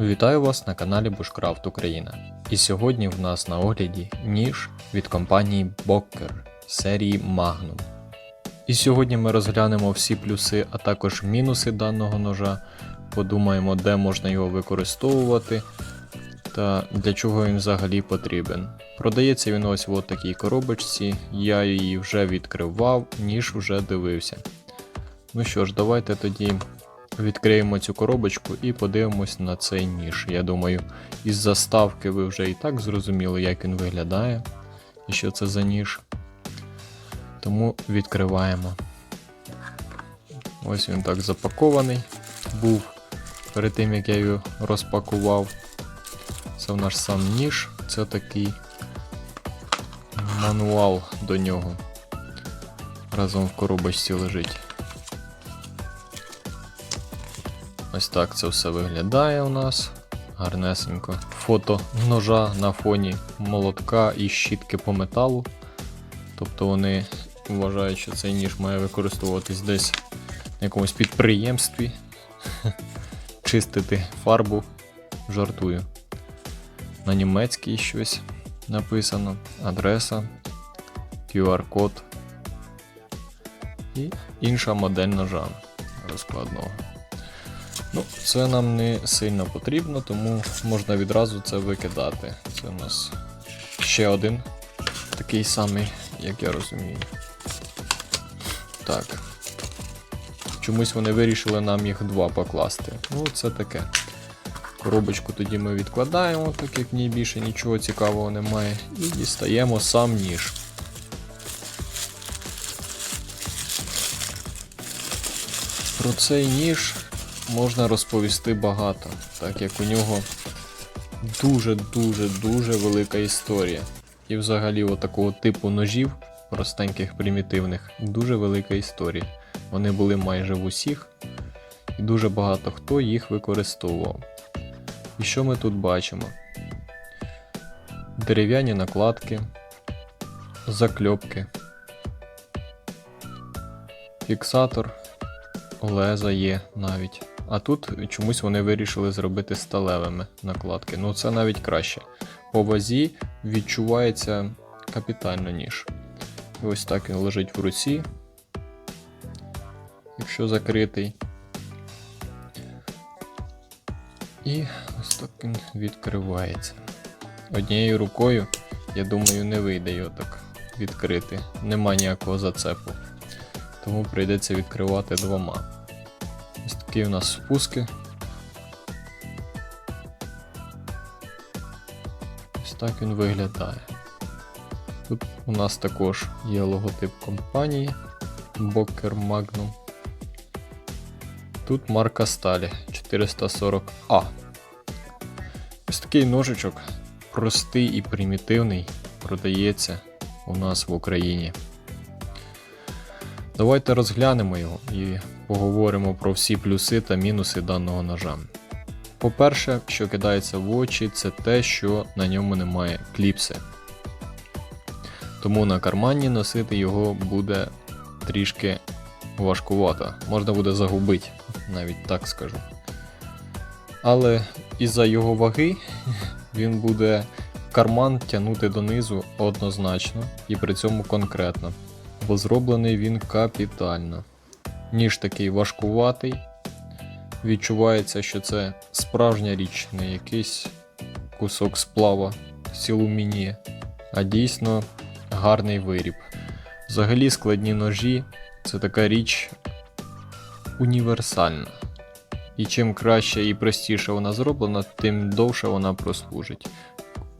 Вітаю вас на каналі Bushcraft Україна. І сьогодні в нас на огляді ніж від компанії Bocker серії Magnum. І сьогодні ми розглянемо всі плюси, а також мінуси даного ножа, подумаємо, де можна його використовувати та для чого він взагалі потрібен. Продається він ось в такій коробочці, я її вже відкривав, ніж вже дивився. Ну що ж, давайте тоді відкриємо цю коробочку і подивимось на цей ніж. Я думаю, із заставки ви вже і так зрозуміли, як він виглядає і що це за ніж. Тому відкриваємо. Ось він так запакований був перед тим, як я його розпакував. Це в наш сам ніж, це такий мануал до нього. Разом в коробочці лежить. Ось так це все виглядає у нас. Гарнесенько. Фото ножа на фоні молотка і щітки по металу. Тобто вони вважають, що цей ніж має використовуватись десь на якомусь підприємстві. Чистити фарбу. Жартую. На німецькій щось написано, адреса, QR-код і інша модель ножа розкладного. Ну, Це нам не сильно потрібно, тому можна відразу це викидати. Це у нас ще один такий самий, як я розумію. Так. Чомусь вони вирішили нам їх два покласти. Ну, це таке. Коробочку тоді ми відкладаємо, так як в ній більше нічого цікавого немає. І дістаємо сам ніж. Про цей ніж можна розповісти багато, так як у нього дуже-дуже дуже велика історія. І взагалі от такого типу ножів, простеньких, примітивних, дуже велика історія. Вони були майже в усіх, і дуже багато хто їх використовував. І що ми тут бачимо? Дерев'яні накладки, закльопки, фіксатор, леза є навіть. А тут чомусь вони вирішили зробити сталевими накладки. Ну це навіть краще. По вазі відчувається капітально ніж. І ось так він лежить в руці, якщо закритий. І ось так він відкривається. Однією рукою, я думаю, не вийде його так відкрити. Нема ніякого зацепу. Тому прийдеться відкривати двома. Такі у нас спуски. Ось так він виглядає. Тут у нас також є логотип компанії Bocker Magnum. Тут марка сталі 440A. Ось такий ножичок, простий і примітивний, продається у нас в Україні. Давайте розглянемо його і поговоримо про всі плюси та мінуси даного ножа. По-перше, що кидається в очі, це те, що на ньому немає кліпси. Тому на кармані носити його буде трішки важкувато, можна буде загубити, навіть так скажу. Але із-за його ваги він буде карман тягнути донизу однозначно і при цьому конкретно, бо зроблений він капітально. Ніж такий важкуватий. Відчувається, що це справжня річ, не якийсь кусок сплава з алюмінія, а дійсно гарний виріб. Взагалі складні ножі це така річ універсальна. І чим краще і простіше вона зроблена, тим довше вона прослужить.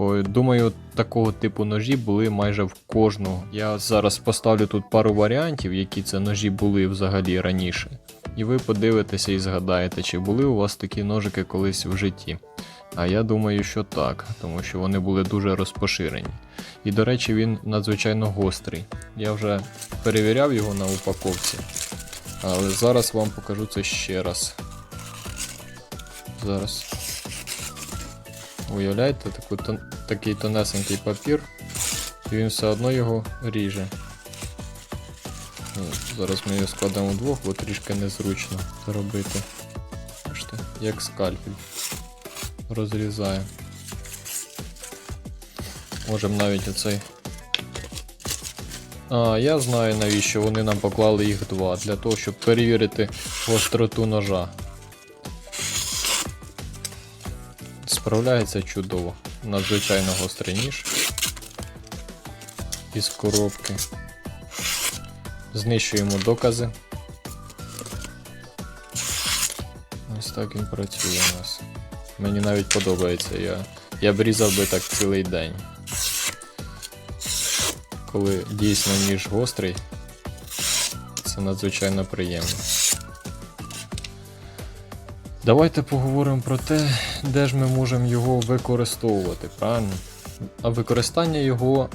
Думаю, такого типу ножі були майже в кожного. Я зараз поставлю тут пару варіантів, які це ножі були взагалі раніше. І ви подивитеся і згадаєте, чи були у вас такі ножики колись в житті. А я думаю, що так, тому що вони були дуже розпоширені. І до речі, він надзвичайно гострий. Я вже перевіряв його на упаковці, але зараз вам покажу це ще раз. Зараз. Уявляєте, таку, тон, такий тонесенький папір, і він все одно його ріже. Зараз ми його складемо вдвох, бо трішки незручно це робити. Бачите, як скальпель. розрізає. Можемо навіть оцей. А, я знаю навіщо вони нам поклали їх два. Для того, щоб перевірити гостроту ножа. Справляється чудово. Надзвичайно гострий ніж. Із коробки. Знищуємо докази. Ось так він працює у нас. Мені навіть подобається. Я, я б різав би так цілий день. Коли дійсно ніж гострий, це надзвичайно приємно. Давайте поговоримо про те, де ж ми можемо його використовувати, правильно? А використання його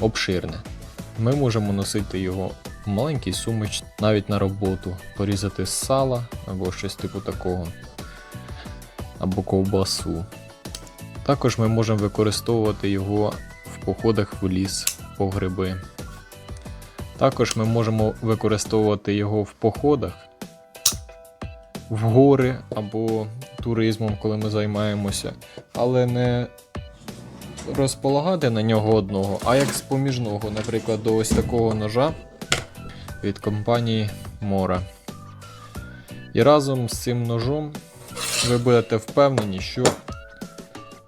обширне. Ми можемо носити його в маленькій сумочці, навіть на роботу, порізати з сала або щось типу такого, або ковбасу. Також ми можемо використовувати його в походах в ліс по гриби. Також ми можемо використовувати його в походах в гори або туризмом, коли ми займаємося, але не розполагати на нього одного, а як споміжного, наприклад, до ось такого ножа від компанії Mora. І разом з цим ножом ви будете впевнені, що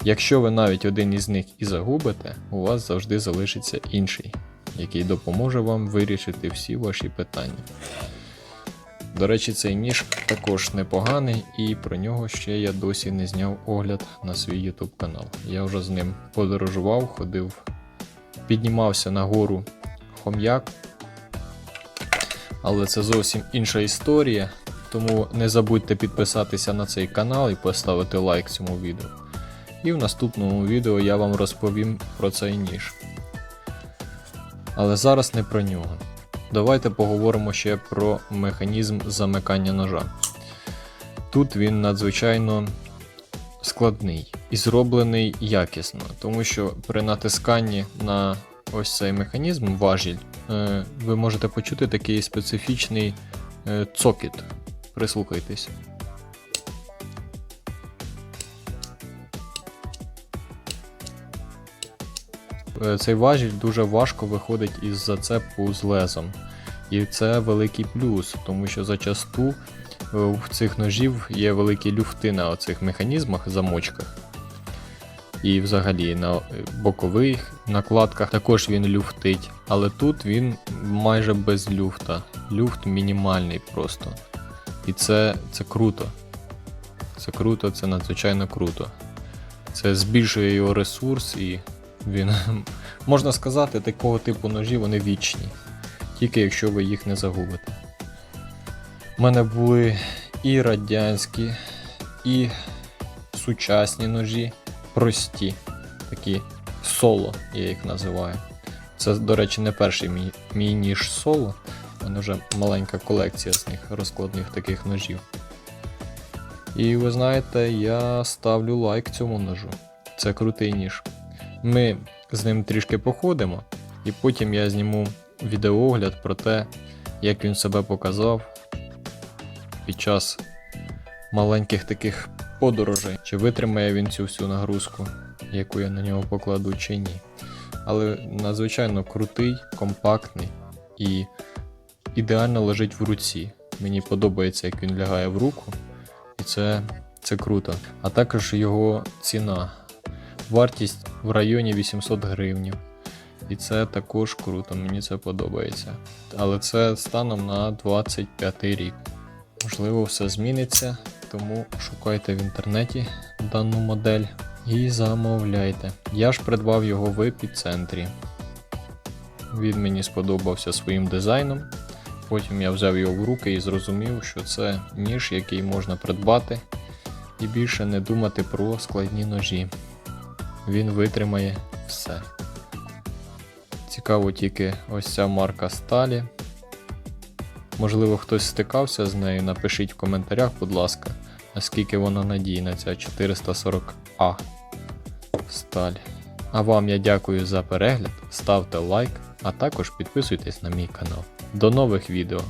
якщо ви навіть один із них і загубите, у вас завжди залишиться інший, який допоможе вам вирішити всі ваші питання. До речі, цей ніж також непоганий, і про нього ще я досі не зняв огляд на свій YouTube канал. Я вже з ним подорожував, ходив, піднімався на гору хом'як. Але це зовсім інша історія. Тому не забудьте підписатися на цей канал і поставити лайк цьому відео. І в наступному відео я вам розповім про цей ніж. Але зараз не про нього. Давайте поговоримо ще про механізм замикання ножа. Тут він надзвичайно складний і зроблений якісно, тому що при натисканні на ось цей механізм важіль, е, ви можете почути такий специфічний е, цокіт. Прислухайтесь. Цей важіль дуже важко виходить із зацепу з лезом. І це великий плюс, тому що зачасту е, в цих ножів є великі люфти на оцих механізмах, замочках. І взагалі на е, бокових накладках також він люфтить, але тут він майже без люфта. Люфт мінімальний просто. І це, це круто. Це круто, це надзвичайно круто. Це збільшує його ресурс і він, можна сказати, такого типу ножі вони вічні. Тільки якщо ви їх не загубите. У мене були і радянські, і сучасні ножі, прості, такі соло, я їх називаю. Це, до речі, не перший мій, мій ніж соло. У мене вже маленька колекція з них розкладних таких ножів. І ви знаєте, я ставлю лайк цьому ножу. Це крутий ніж. Ми з ним трішки походимо, і потім я зніму відеоогляд про те, як він себе показав під час маленьких таких подорожей, чи витримає він цю всю нагрузку, яку я на нього покладу, чи ні. Але надзвичайно крутий, компактний і ідеально лежить в руці. Мені подобається, як він лягає в руку, і це, це круто. А також його ціна. Вартість в районі 800 гривнів. І це також круто, мені це подобається. Але це станом на 25 рік. Можливо, все зміниться, тому шукайте в інтернеті дану модель і замовляйте. Я ж придбав його в епіцентрі. Він мені сподобався своїм дизайном. Потім я взяв його в руки і зрозумів, що це ніж, який можна придбати, і більше не думати про складні ножі. Він витримає все. Цікаво тільки ось ця марка сталі. Можливо, хтось стикався з нею, напишіть в коментарях, будь ласка, наскільки вона надійна, ця 440А сталь. А вам я дякую за перегляд, ставте лайк, а також підписуйтесь на мій канал. До нових відео!